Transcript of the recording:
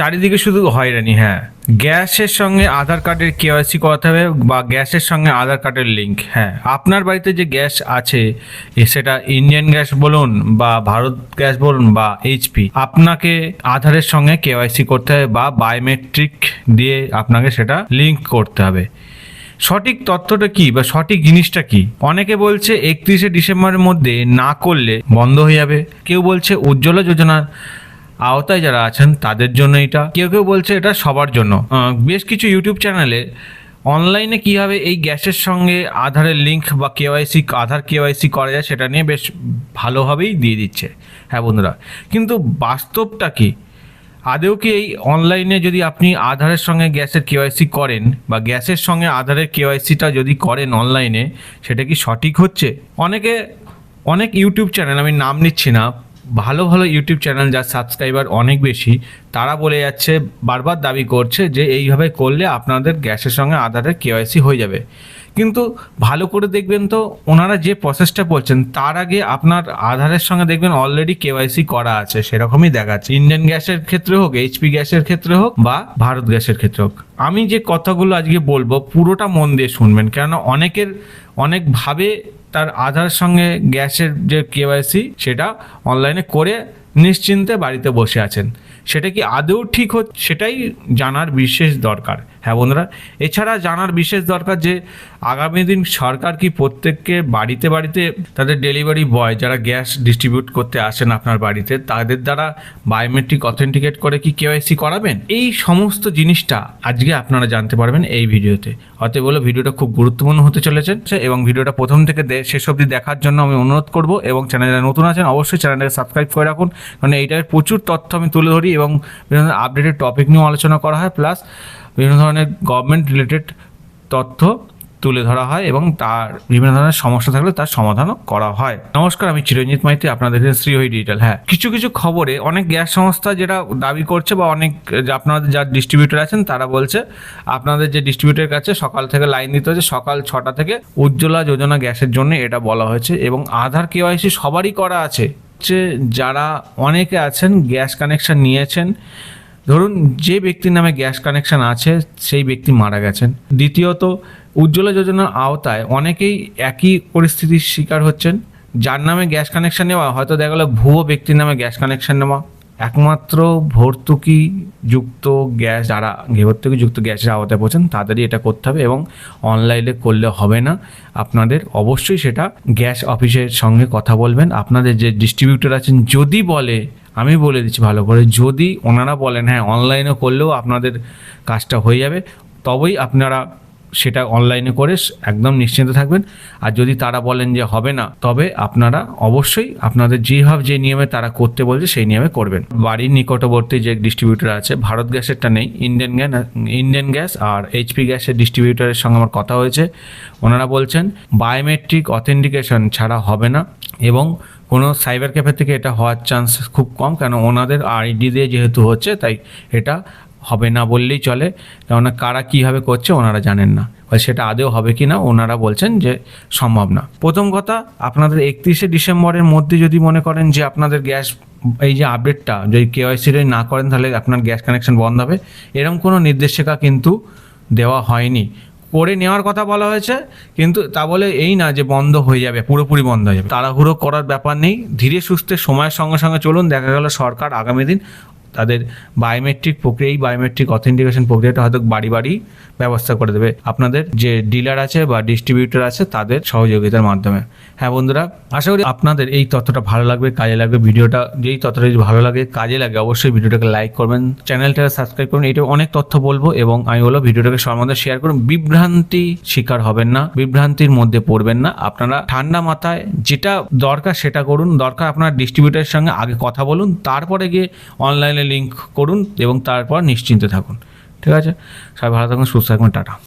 চারিদিকে শুধু হয়রানি হ্যাঁ। গ্যাসের সঙ্গে আধার কার্ডের কেওয়াইসি করাতে হবে বা গ্যাসের সঙ্গে আধার কার্ডের লিঙ্ক হ্যাঁ। আপনার বাড়িতে যে গ্যাস আছে সেটা ইন্ডিয়ান গ্যাস বলুন বা ভারত গ্যাস বলুন বা এইচপি আপনাকে আধারের সঙ্গে কেওয়াইসি করতে হবে বা বায়োমেট্রিক দিয়ে আপনাকে সেটা লিঙ্ক করতে হবে। সঠিক তথ্যটা কি বা সঠিক জিনিসটা কি? অনেকে বলছে একত্রিশে ডিসেম্বরের মধ্যে না করলে বন্ধ হয়ে যাবে। কেউ বলছে উজ্জ্বলা যোজনার আওতায় যারা আছেন, তাদের জন্য এটা। কেউ কেউ বলছে এটা সবার জন্য। বেশ কিছু ইউটিউব চ্যানেলে অনলাইনে কীভাবে এই গ্যাসের সঙ্গে আধারের লিঙ্ক বা কেওয়াইসি আধার কেওয়াইসি করা যায় সেটা নিয়ে বেশ ভালোভাবেই দিয়ে দিচ্ছে। হ্যাঁ বন্ধুরা, কিন্তু বাস্তবটা কি? আদেও কি এই অনলাইনে যদি আপনি আধারের সঙ্গে গ্যাসের কেওয়াইসি করেন বা গ্যাসের সঙ্গে আধারের কেওয়াইসিটা যদি করেন অনলাইনে সেটা কি সঠিক হচ্ছে? অনেকে, অনেক ইউটিউব চ্যানেল আমি নাম নিচ্ছি না ভালো ভালো ইউটিউব চ্যানেল যার সাবস্ক্রাইবার অনেক বেশি, তারা বলে যাচ্ছে, বারবার দাবি করছে যে এইভাবে করলে আপনাদের গ্যাসের সঙ্গে আধারের কেওয়াইসি হয়ে যাবে। কিন্তু ভালো করে দেখবেন তো, ওনারা যে প্রসেসটা বলছেন তার আগে আপনার আধারের সঙ্গে দেখবেন অলরেডি কেওয়াইসি করা আছে, সেরকমই দেখাচ্ছে। ইন্ডিয়ান গ্যাসের ক্ষেত্রে হোক এইচপি গ্যাসের ক্ষেত্রে হোক, বা ভারত গ্যাসের ক্ষেত্রে হোক। আমি যে কথাগুলো আজকে বলব, পুরোটা মন দিয়ে শুনবেন, কেননা অনেকের, অনেকভাবে তার আধার সঙ্গে গ্যাসের যে কেওয়াইসি সেটা অনলাইনে করে নিশ্চিন্তে বাড়িতে বসে আছেন। সেটা কি আদৌ ঠিক হচ্ছে সেটাই জানার বিশেষ দরকার। হ্যাঁ বন্ধুরা, এছাড়া জানার বিশেষ দরকার যে আগামী দিন সরকার কি প্রত্যেককে বাড়িতে বাড়িতে তাদের ডেলিভারি বয় যারা গ্যাস ডিস্ট্রিবিউট করতে আসেন আপনার বাড়িতে, তাদের দ্বারা বায়োমেট্রিক অথেন্টিকেট করে কি কেওয়াইসি করাবেন? এই সমস্ত জিনিসটা আজকে আপনারা জানতে পারবেন এই ভিডিওতে। অতএব বলে ভিডিওটা খুব গুরুত্বপূর্ণ হতে চলেছে এবং ভিডিওটা প্রথম থেকে শেষ অবধি দেখার জন্য আমি অনুরোধ করব এবং চ্যানেলে নতুন আছেন অবশ্যই চ্যানেলটাকে সাবস্ক্রাইব করে রাখুন, কারণ এইটার প্রচুর তথ্য আমি তুলে ধরি এবং বিভিন্ন আপডেটেড টপিক নিয়েও আলোচনা করা হয়। প্লাস বিভিন্ন ধরনের গভর্নমেন্ট রিলেটেড তথ্য তুলে ধরা হয় এবং তার বিভিন্ন ধরনের সমস্যা থাকলে তার সমাধানও করা হয়। নমস্কার, আমি চিরঞ্জিত মাইতি, আপনাদের শ্রীহরি ডিজিটাল হ্যাঁ কিছু কিছু খবরে অনেক গ্যাস সংস্থা যেটা দাবি করছে বা অনেক আপনাদের যার ডিস্ট্রিবিউটর আছেন, তারা বলছে, আপনাদের যে ডিস্ট্রিবিউটরের কাছে সকাল থেকে লাইন দিতে হচ্ছে সকাল ছটা থেকে উজ্জ্বলা যোজনা গ্যাসের জন্য এটা বলা হয়েছে এবং আধার কেওয়াইসি সবারই করা আছে। হচ্ছে যারা অনেকে আছেন, গ্যাস কানেকশন নিয়েছেন ধরুন যে ব্যক্তির নামে গ্যাস কানেকশন আছে, সেই ব্যক্তি মারা গেছেন। দ্বিতীয়ত, উজ্জ্বলা যোজনার আওতায় অনেকেই একই পরিস্থিতির শিকার হচ্ছেন। যার নামে গ্যাস কানেকশন নেওয়া, হয়তো দেখা গেলো ভুয়ো ব্যক্তির নামে গ্যাস কানেকশন নেওয়া। একমাত্র ভর্তুকি যুক্ত গ্যাস, যারা ভর্তুকি যুক্ত গ্যাসের আওতায় পড়ছেন তাদেরই এটা করতে হবে এবং অনলাইনে করলে হবে না। আপনাদের অবশ্যই সেটা গ্যাস অফিসের সঙ্গে কথা বলবেন। আপনাদের যে ডিস্ট্রিবিউটর আছেন, যদি বলে আমি বলে দিচ্ছি ভালো করে। যদি ওনারা বলেন হ্যাঁ অনলাইনে করলেও আপনাদের কাজটা হয়ে যাবে, তবেই আপনারা সেটা অনলাইনে করে একদম নিশ্চিন্ত থাকবেন। আর যদি তারা বলেন যে হবে না, তবে আপনারা অবশ্যই আপনাদের যেভাবে যে নিয়মে তারা করতে বলছে, সেই নিয়মে করবেন। বাড়ির নিকটবর্তী যে ডিস্ট্রিবিউটার আছে, ভারত গ্যাসেরটা নেই ইন্ডিয়ান গ্যাস ইন্ডিয়ান গ্যাস আর এইচপি গ্যাসের ডিস্ট্রিবিউটারের সঙ্গে আমার কথা হয়েছে। ওনারা বলছেন বায়োমেট্রিক অথেন্টিকেশন ছাড়া হবে না এবং কোনো সাইবার ক্যাফে থেকে এটা হওয়ার চান্স খুব কম, কেন ওনাদের আইডি দিয়ে যেহেতু হচ্ছে, তাই এটা হবে না বললেই চলে। কেননা কারা কীভাবে করছে ওনারা জানেন না। সেটা আদেও হবে কি না ওনারা বলছেন যে সম্ভব না। প্রথম কথা, আপনাদের একত্রিশে ডিসেম্বরের মধ্যে যদি মনে করেন যে আপনাদের গ্যাস, এই যে আপডেটটা যদি কেওয়াইসি না করেন, তাহলে আপনার গ্যাস কানেকশন বন্ধ হবে। এরকম কোনো নির্দেশিকা কিন্তু দেওয়া হয়নি। করে নেওয়ার কথা বলা হয়েছে, কিন্তু তা বলে এই না যে বন্ধ হয়ে যাবে, পুরোপুরি বন্ধ হয়ে যাবে। তাড়াহুড়ো করার ব্যাপার নেই, ধীরে সুস্থে সময়ের সঙ্গে সঙ্গে চলুন, দেখা গেল সরকার আগামী দিন তাদের বায়োমেট্রিক প্রক্রিয়া, এই বায়োমেট্রিক অথেন্টিকেশন প্রক্রিয়াটা হয়তো বাড়ি বাড়ি ব্যবস্থা করে দেবে। আপনাদের যে ডিলার আছে বা ডিস্ট্রিবিউটর আছে, তাদের সহযোগিতার মাধ্যমে। হ্যাঁ বন্ধুরা, আশা করি আপনাদের এই তথ্যটা ভালো লাগবে, কাজে লাগবে। ভিডিওটা যেই তথ্যটা যদি ভালো লাগে, কাজে লাগে, অবশ্যই ভিডিওটাকে লাইক করবেন। চ্যানেলটাকে সাবস্ক্রাইব করুন এটা অনেক তথ্য বলব এবং আমি বলব ভিডিওটাকে মধ্যে শেয়ার করুন। বিভ্রান্তি শিকার হবেন না, বিভ্রান্তির মধ্যে পড়বেন না। আপনারা ঠান্ডা মাথায় যেটা দরকার সেটা করুন। দরকার আপনার ডিস্ট্রিবিউটারের সঙ্গে আগে কথা বলুন, তারপরে গিয়ে অনলাইনে লিঙ্ক করুন এবং তারপর নিশ্চিন্তে থাকুন। ঠিক আছে? সবাই ভালো থাকুন সুস্থ থাকুন টাটা।